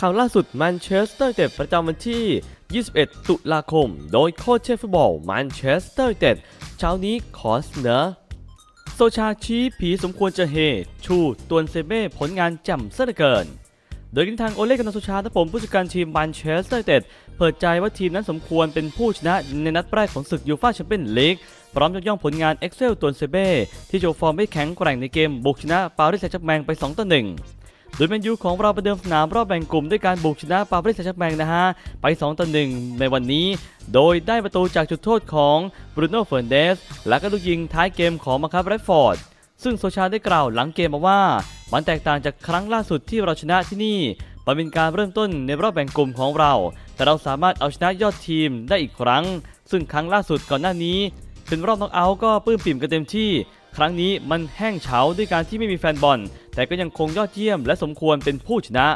ข่าวล่าสุดแมนเชสเตอร์ยูไนเต็ดประจำวันที่ 21 ตุลาคม โดยโค้ชเชฟฟุตบอลแมนเชสเตอร์ยูไนเต็ดเช้านี้ขอเสนอโซชาชี้ผีสมควรจะเฮ ชูตวนเซเบ้ผลงานแจ่มเสยเหลือเกิน โดยทิศทางโอเล่กันนโซชาทผมผู้จัดการทีมแมนเชสเตอร์ยูไนเต็ดเปิดใจว่าทีมนั้นสมควรเป็นผู้ชนะในนัดแรกของศึกยูฟ่าแชมเปี้ยนลีกพร้อมยกย่องผลงานเอ็กเซลตวนเซเบ้ที่โชว์ฟอร์มไม่แข็งแกร่งในเกมบุกชนะปารีสแซงต์แชร์แมงไป 2 ต่อ 1 โดยแมนยูของเราประเดิมสนามรอบแบ่งกลุ่มด้วยการบุกชนะปารีสแซงต์แชกแมงนะฮะ ไป 2 ต่อ 1 ในวันนี้ โดยได้ประตูจากจุดโทษของบรูโน่เฟ r ร์เดส และก็ลูกยิงท้ายเกมของมาคับแรดฟอร์ด ซึ่งโซชาได้กล่าวหลังเกมมาว่า มันแตกต่างจากครั้งล่าสุดที่เราชนะที่นี่มันเป็นการเริ่มต้นในรอบแบ่งกลุ่มของเรา แต่เราสามารถเอาชนะยอดทีมได้อีกครั้ง ซึ่งครั้งล่าสุดก่อนหน้านี้ เป็นรอบน็อกเอาท์ก็ปื้มปิ่มกันเต็มที่ ครั้งนี้มันแห้งเฉาด้วยการที่ไม่มีแฟนบอล แต่ก็ยังคงยอดเยี่ยมและสมควรเป็นผู้ชนะ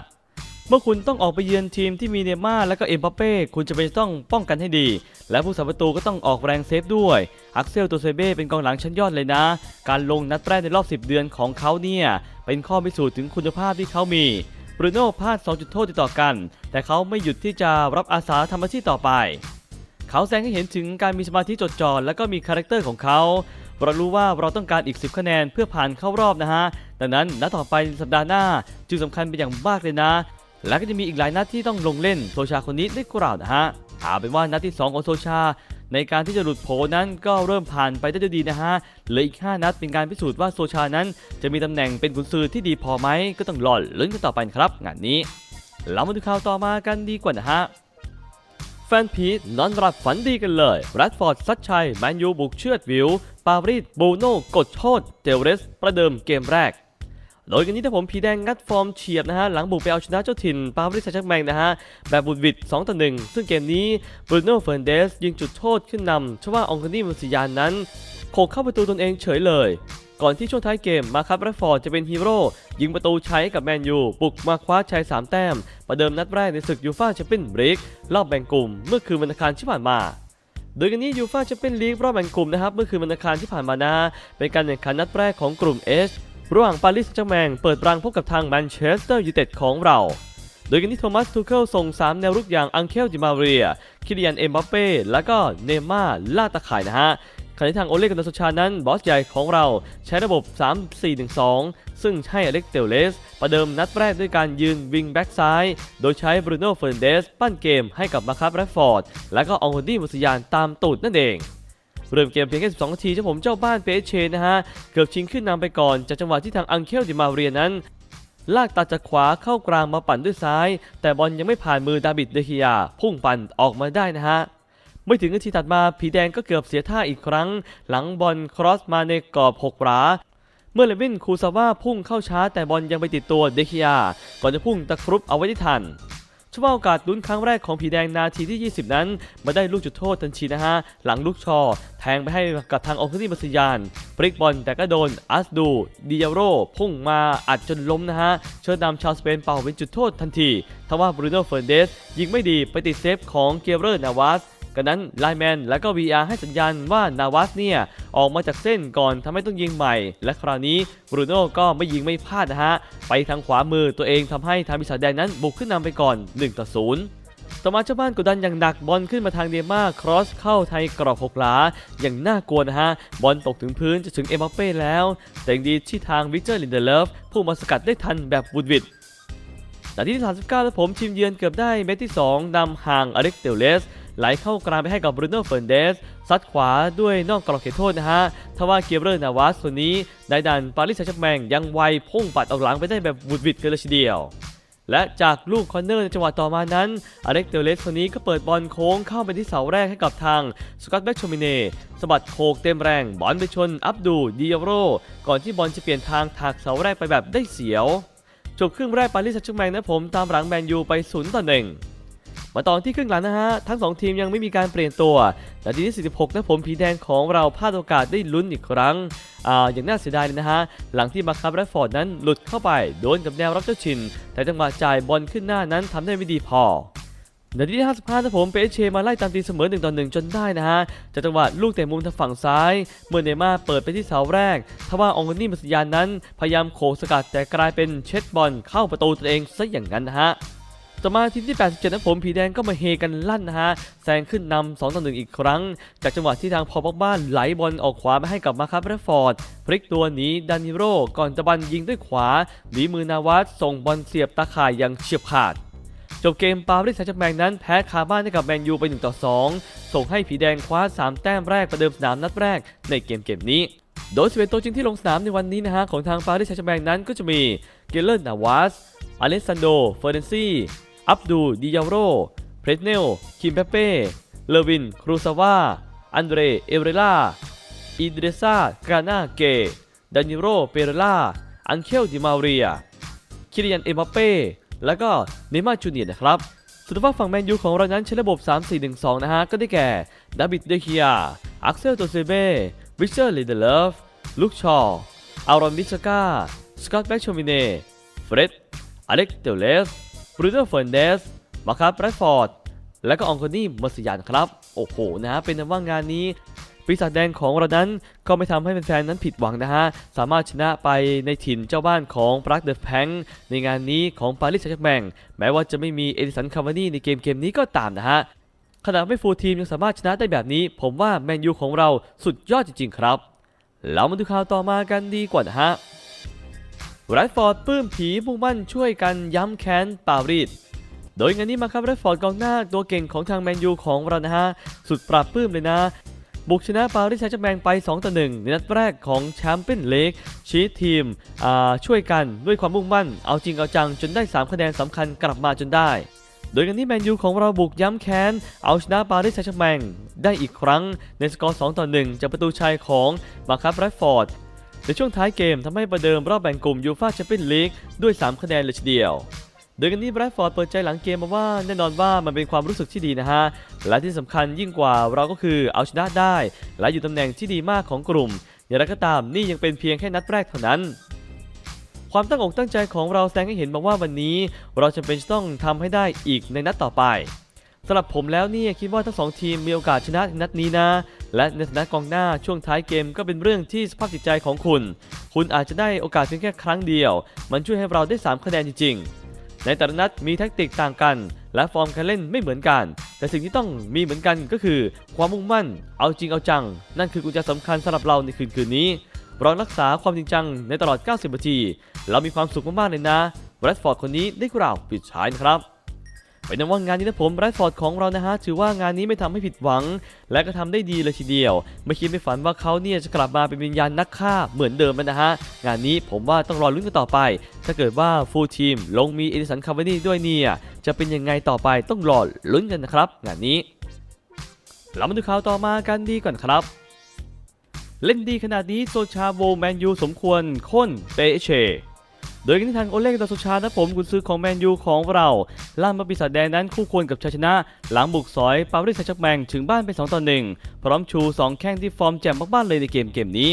เมื่อคุณต้องออกไปเยือนทีมที่มีเนม่าและก็เอ็มบัปเป้คุณจะเป็นต้องป้องกันให้ดี และผู้สาประตูก็ต้องออกแรงเซฟด้วยอักเซลโตเซเบ้เป็นกองหลังชั้นยอดเลยนะ การลงนัดแรกในรอบ 10 เดือนของเขาเนี่ยเป็นข้อพิสูจน์ถึงคุณภาพที่เขามีบรูโน่พลาด 2 จุดโทษติดต่อกัน แต่เขาไม่หยุดที่จะรับอาสาทำหน้าที่ต่อไป เขาแสดงให้เห็นถึงการมีสมาธิจดจ่อและก็มีคาแรคเตอร์ของเขา เรารู้ว่าเราต้องการอีก 10 คะแนนเพื่อผ่านเข้ารอบนะฮะ ดังนั้นนัดต่อไปสัปดาห์หน้าจึงสำคัญเป็นอย่างมากเลยนะ และก็จะมีอีกหลายนัดที่ต้องลงเล่นโซชาคนนี้ได้กล่าวนะฮะเอาเป็นว่านัดที่ 2 ของโซชา ในการที่จะหลุดโผนั้นก็เริ่มผ่านไปได้ดีนะฮะเหลืออีก 5 นัดเป็นการพิสูจน์ว่าโซชานั้น จะมีตำแหน่งเป็นกุนซือที่ดีพอไหมก็ต้องรอนลุ้นกันต่อไปครับ งานนี้เรามาดูข่าวต่อมากันดีกว่านะฮะ แฟนพีนอนรับฝันดีกันเลยแรดฟอร์ดซัดชัย แมนยูบุกเชือดวิว ปารีสบูโน่กดโทษเจลเรส ประเดิมเกมแรก โดยกันนี้ถ้าผมผีแดงงัดฟอร์มเฉียบนะฮะ หลังบุกไปเอาชนะเจ้าถิ่น ปารีสแซงต์แชร์กแมงนะฮะ แบบบุดหวิด2ต่อ1ซึ่งเกมนี้บรูโน่เฟ r ร์เดสยิงจุดโทษขึ้นนำชว่าองคานี่มุสิยานนั้นโขกเข้าประตูตนเองเฉยเลย ก่อนที่ช่วงท้ายเกมมาครับแรดฟอร์ดจะเป็นฮีโร่ยิงประตูใช้กับแมนยูบุกมาคว้าชัย 3 แต้ม ประเดิมนัดแรกในศึกยูฟ่าแชมเปี้ยนลีกรอบแบ่งกลุ่ม เมื่อคืนวันอังคารที่ผ่านมาโดยกันนี้ยูฟ่าแชมเปี้ยนลีกรอบแบ่งกลุ่มนะครับเมื่อคืนวันอังคารที่ผ่านมานะเป็นการแข่งขันนัดแรกของกลุ่ม H ระหว่างปารีสแซงต์แมงเปิดรังพบกับทางแมนเชสเตอร์ยูไนเต็ดของเรา โดยกันที่โทมัสทูเคิลส่ง 3 แนวรุกอย่างอังเคลดิมาเรีย คิริยันเอ็มบัปเป้ และก็เนม่าล่าตะข่ายนะฮะ ขณะที่ทางโอเล่กันนาโซชานั้นบอสใหญ่ของเราใช้ระบบ 3-4-1-2 ซึ่งให้อเล็กเตลเลส ประเดิมนัดแรกด้วยการยืนวิงแบ็กซ้าย โดยใช้บรูโน่เฟร์เดส ปั้นเกมให้กับมาคับแรดฟอร์ด และก็องโคดี้มุสยานตามตูดนั่นเองเริ่มเกมเพียงแค่ 12 นาทีเจ้าผมเจ้าบ้านเปเชนะฮะ เกือบชิงขึ้นนำไปก่อน จากจังหวะที่ทางอังเคลดิมาเรียนั้น ลากตัดจากขวาเข้ากลางมาปั่นด้วยซ้าย แต่บอลยังไม่ผ่านมือดาบิดเดคิยา พุ่งปั่นออกมาได้นะฮะ ไม่ถึงนาทีถัดมาผีแดงก็เกือบเสียท่าอีกครั้ง หลังบอลครอสมาในกรอบหกหราเมื่อเลวินคูซาว่าพุ่งเข้าช้าแต่บอลยังไปติดตัวเดคิยา ก่อนจะพุ่งตะครุบเอาไว้ได้ทันช่วงโอกาสลุ้นครั้งแรกของผีแดงนาทีที่ 20 นั้น มาได้ลูกจุดโทษทันทีนะฮะ หลังลูกชอ แทงไปให้กับทางองคุนี่มัสยานปริกบอลแต่ก็โดนอัสดูดิยาโร พุ่งมาอัดจนล้มนะฮะ เชิญนำชาวสเปนเป่าเป็นจุดโทษทันทีทว่าบรูโน่เฟ r ร์เดสยิงไม่ดีไปติดเซฟของเกเรอร์นาวาส กันนั้นไลแมนและก็ VR ให้สัญญาณว่านาวาสเนี่ยออกมาจากเส้นก่อนทำให้ต้องยิงใหม่ และคราวนี้บรูโน่ก็ไม่ยิงไม่พลาดนะฮะ ไปทางขวามือตัวเองทำให้ทางปีศาจแดงนั้นบุกขึ้นนำไปก่อน1ต่อ0ต่อมาเจ้าบ้านกดดันอย่างหนักบอลขึ้นมาทางเดม่าครอสเข้าไทยกรอบหกหลา อย่างน่ากลัวนะฮะ บอลตกถึงพื้นจะถึงเอ็มบัปเป้แล้ว แต่ยังดีที่ทางวิกเตอร์ลินเดเลฟผู้มาสกัดได้ทันแบบบุดวิดนาทีที่ 39 แล้วผมทีมเยือนเกือบได้เม็ดที่ 2นำห่างอเล็กเตลเลส ไหลเข้ากลางไปให้กับบรูโน่เฟ r ร์เดสซัดขวาด้วยนอกกรอบเขตโทษนะฮะทว่าเกียร์เรอร์นาวาสคนนี้ได้ดันปารีสแซงต์แชร์แมงยังไวพุ่งปัดออกหลังไปได้แบบบุดวิดกันเลยทีเดียว และจากลูกคอร์เนอร์ในจังหวะต่อมานั้นอเล็กเตลเลสคนนี้ก็เปิดบอลโค้งเข้าไปที่เสาแรกให้กับทางสกอตแบ็กโชมิเน่สบัดโคกเต็มแรงบอลไปชนอับดูดิยาโร ก่อนที่บอลจะเปลี่ยนทางถากเสาแรกไปแบบได้เสียวจบครึ่งแรกปารีสแซงต์แชร์แมงนะผมตามหลังแมนยูไป0ต่อ1 มาตอนที่ครึ่งหลังนะฮะ ทั้ง 2 ทีมยังไม่มีการเปลี่ยนตัวนาทีที่ 46นะผมผีแดงของเราพลาดโอกาสได้ลุ้นอีกครั้งอ่าอย่างน่าเสียดายเลยนะฮะ หลังที่มาคับแรดฟอร์ดนั้นหลุดเข้าไปโดนกับแนวรับเจ้าชิน แต่จังหวะจ่ายบอลขึ้นหน้านั้นทำได้ไม่ดีพอนาทีที่ 55นะผมเปเชมาไล่ตามตีเสมอ1ต่อ1จนได้นะฮะจากจังหวะลูกเตะมุมทางฝั่งซ้าย เมื่อเนม่าเปิดไปที่เสาแรก ทว่าองกนี่มัสยานนั้น พยายามโขกสกัดแต่กลายเป็นเช็ดบอลเข้าประตูตัวเองซะอย่างนั้นนะฮะ ต่อมาทีที่ 87นะผมผีแดงก็มาเฮกันลั่นนะฮะแซงขึ้นนำ2ต่อ1อีกครั้ง จากจังหวะที่ทางพอปอกบ้านไหลบอลออกขวามาให้กับมาครับรดฟอร์ด พลิกตัวหนีดานิโรก่อนจะบันยิงด้วยขวาหนีมือนาวัสส่งบอลเสียบตาข่ายอย่างเฉียบขาดจบเกมปารีสแซงต์แชร์แมงนั้นแพ้คาบ้านให้กับแมนยูไป1ต่อ2 ส่งให้ผีแดงคว้า 3 แต้มแรกประเดิมสนามนัดแรกในเกมเกมนี้ โดย11ตัวจริงที่ลงสนามในวันนี้นะฮะของทางปารีสแซงต์แชร์แมงนั้นก็จะมีเกเลอร์นาวัสอเลสซานโดเฟอร์เนซี อับดูดิยาโรเพรสเนล คิมเปเป้ เลวิน ครูซาวา อันเดร เอเรล่า อิดเรซากรานาเก ดานิโร เปเรล่า อังเคลดิมาเรีย คิริยัน เอมบัปเป้ แล้วก็เนมาจูเนียนะครับส่วนฝาฝั่งแมนยูของเรานั้นใช้ระบบ 3-4-1-2 นะฮะ ก็ได้แก่ ดาบิด เดเคีย อักเซล โตเซเบ้วิเชอร์ลีเดเลฟลูกชอว์อารอน บิสกา สกอตแบ็กโชมิเน่ เฟร็ด อเล็กเตลเลส บรูโน่เฟร์นเดสมาคับแรดฟอร์ด และก็อองโคนี่มัสยานครับ โอ้โหนะฮะเป็นนั้นว่างานนี้ปีศาจแดงของเรานั้นก็ไม่ทำให้แฟนๆนั้นผิดหวังนะฮะ สามารถชนะไปในถิ่นเจ้าบ้านของปรักเดอะแพงในงานนี้ของปารีสแซงต์แชร์แมงแม้ว่าจะไม่มีเอดิสันคาวานีในเกมเกมนี้ก็ตามนะฮะ ขณะไม่ฟูลทีมยังสามารถชนะได้แบบนี้ ผมว่าแมนยูของเราสุดยอดจริงๆครับ เรามาดูข่าวต่อมากันดีกว่านะฮะ ไรฟอร์ดปลื้มผีมุ่งมั่นช่วยกันย้ำแค้นปารีสโดยงานนี้มาครับแรดฟอร์ดกองหน้าตัวเก่งของทางแมนยูของเรานะฮะสุดปราบปลื้มเลยนะบุกชนะปารีสแซงต์แชร์แมงไป 2 ต่อ 1 ในนัดแรกของแชมเปี้ยนลีกชีททีมช่วยกันด้วยความมุ่งมั่น เอาจริงเอาจังจนได้ 3 คะแนนสำคัญกลับมาจนได้ โดยกันนี้แมนยูของเราบุกย้ำแค้น เอาชนะปารีสแซงต์แชร์แมงได้อีกครั้งในสกอร์ 2 ต่อ 1 จากประตูชัยของมาคับแรดฟอร์ด ในช่วงท้ายเกมทำให้ประเดิมรอบแบ่งกลุ่มยูฟ่าแชมเปี้ยนลีกด้วย 3 คะแนนเลยทีเดียวโดยกันนี้แบรดฟอร์ดเปิดใจหลังเกมมาว่าแน่นอนว่ามันเป็นความรู้สึกที่ดีนะฮะ และที่สำคัญยิ่งกว่าเราก็คือเอาชนะได้ และอยู่ตำแหน่งที่ดีมากของกลุ่ม อย่างไรก็ตามนี่ยังเป็นเพียงแค่นัดแรกเท่านั้น ความตั้งอกตั้งใจของเราแสดงให้เห็นมาว่าวันนี้ เราจำเป็นต้องทำให้ได้อีกในนัดต่อไป สำหรับผมแล้วเนี่ยคิดว่าทั้งสองทีมมีโอกาสชนะในนัดนี้นะ และในฐานะกองหน้าช่วงท้ายเกมก็เป็นเรื่องที่สภาพจิตใจของคุณ คุณอาจจะได้โอกาสเพียงแค่ครั้งเดียว มันช่วยให้เราได้ 3 คะแนนจริง ๆ ในแต่ละนัดมีแทคติกต่างกัน และฟอร์มการเล่นไม่เหมือนกัน แต่สิ่งที่ต้องมีเหมือนกันก็คือ ความมุ่งมั่น เอาจริงเอาจัง นั่นคือกุญแจสำคัญสำหรับเราในคืนคืนนี้เรารักษาความจริงจังในตลอด 90 นาที เรามีความสุขมากๆเลยนะแรดฟอร์ดคนนี้ได้กล่าวปิดฉายนะครับ เป็นว่างานนี้นะผมแรฟอร์ดของเรานะฮะถือว่างานนี้ไม่ทำให้ผิดหวัง และก็ทำได้ดีเลยทีเดียว ไม่คิดไม่ฝันว่าเขาเนี่ยจะกลับมาเป็นวิญญาณนักฆ่าเหมือนเดิมนะฮะงานนี้ผมว่าต้องรอลุ้นกันต่อไป ถ้าเกิดว่าฟูลทีมลงมีเอดิสันคาร์วานี่ด้วยเนี่ยจะเป็นยังไงต่อไปต้องรอลุ้นกันนะครับงานนี้เรามาดูข่าวต่อมากันดีก่อนครับเล่นดีขนาดนี้โซชาโวแมนยูสมควรค่นเปเช โดยกันที่ทางโอเล่กาโซชานะผมกุนซือของแมนยูของเราล่ามาปีศาจแดงนั้นคู่ควรกับชัยชนะ หลังบุกสอยปารีสแซงต์แชร์แมงถึงบ้านไป2ต่อ1พร้อมชู 2 แข้งที่ฟอร์มแจ่มมากๆเลยในเกมเกมนี้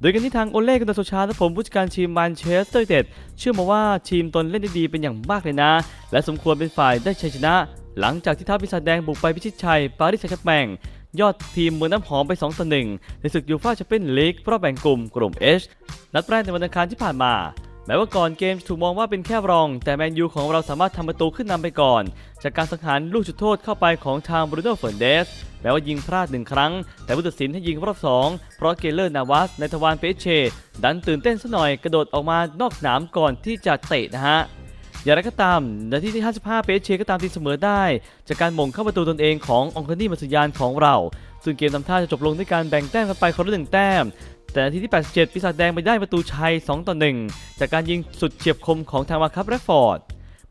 โดยกันที่ทางโอเล่กาโซชานะผมผู้จัดการทีมแมนเชสเตอร์เต็ดเชื่อมาว่าทีมตนเล่นได้ดีเป็นอย่างมากเลยนะ และสมควรเป็นฝ่ายได้ชัยชนะ หลังจากที่ท้าปีศาจแดงบุกไปพิชิตชัย ปารีสแซงต์แชร์แมงยอดทีมเมืองน้ำหอมไป 2 ต่อ 1 ในศึกยูฟ่าแชมเปี้ยนลีกรอบแบ่งกลุ่มกลุ่ม H นัดแรกในวันอังคารที่ผ่านมา ม้ว่าก่อนเกมจะถูกมองว่าเป็นแค่รอง แต่แมนยูของเราสามารถทำประตูขึ้นนำไปก่อน จากการสังหารลูกจุดโทษเข้าไปของทางบรูโน่เฟร์นเดสแม้ว่ายิงพลาดหนึ่งครั้ง แต่ผู้ตัดสินให้ยิงรอบสองเพราะเกเลอร์นาวัสในทวารเปเช ดันตื่นเต้นซะหน่อยกระโดดออกมานอกสนามก่อนที่จะเตะนะฮะอย่างไรก็ตามนาทีที่ 55 เปเชก็ตามตีเสมอได้ จากการหม่งเข้าประตูตนเองขององคานี่มัสยานของเรา ซึ่งเกมทำท่าจะจบลงด้วยการแบ่งแต้มกันไปคนละหนึ่งแต้ม แต่นาทีที่ 87 ปีศาจแดงไปได้ประตูชัย 2 ต่อ 1 จากการยิงสุดเฉียบคมของทางมาคับแรดฟอร์ด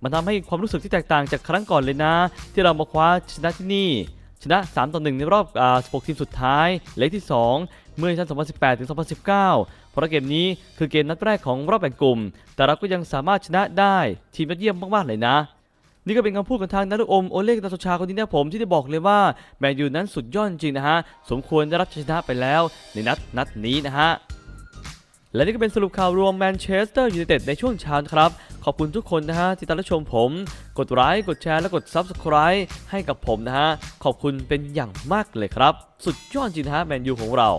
มันทำให้ความรู้สึกที่แตกต่างจากครั้งก่อนเลยนะ ที่เรามาคว้าชนะที่นี่ ชนะ 3 ต่อ 1 ในรอบอ่า16 ทีมสุดท้ายเลขที่ 2 เมื่อชั้น 2018 ถึง 2019 เพราะเกมนี้คือเกมนัดแรกของรอบแบ่งกลุ่ม แต่เราก็ยังสามารถชนะได้ทีมยอดเยี่ยมมากๆเลยนะ นี่ก็เป็นคำพูดของทางนักอมโอเล็กตาโซชาคนนี้นะผมที่ได้บอกเลยว่าแมนยูนั้นสุดยอดจริงนะฮะสมควรได้รับชัยชนะไปแล้วในนัดนัดนี้นะฮะและนี่ก็เป็นสรุปข่าวรวมแมนเชสเตอร์ยูไนเต็ดในช่วงเช้าครับ ขอบคุณทุกคนนะฮะที่ติดตามชมผม กดไลค์กดแชร์และกด Subscribe ให้กับผมนะฮะ ขอบคุณเป็นอย่างมากเลยครับ สุดยอดจริงนะฮะแมนยูของเรา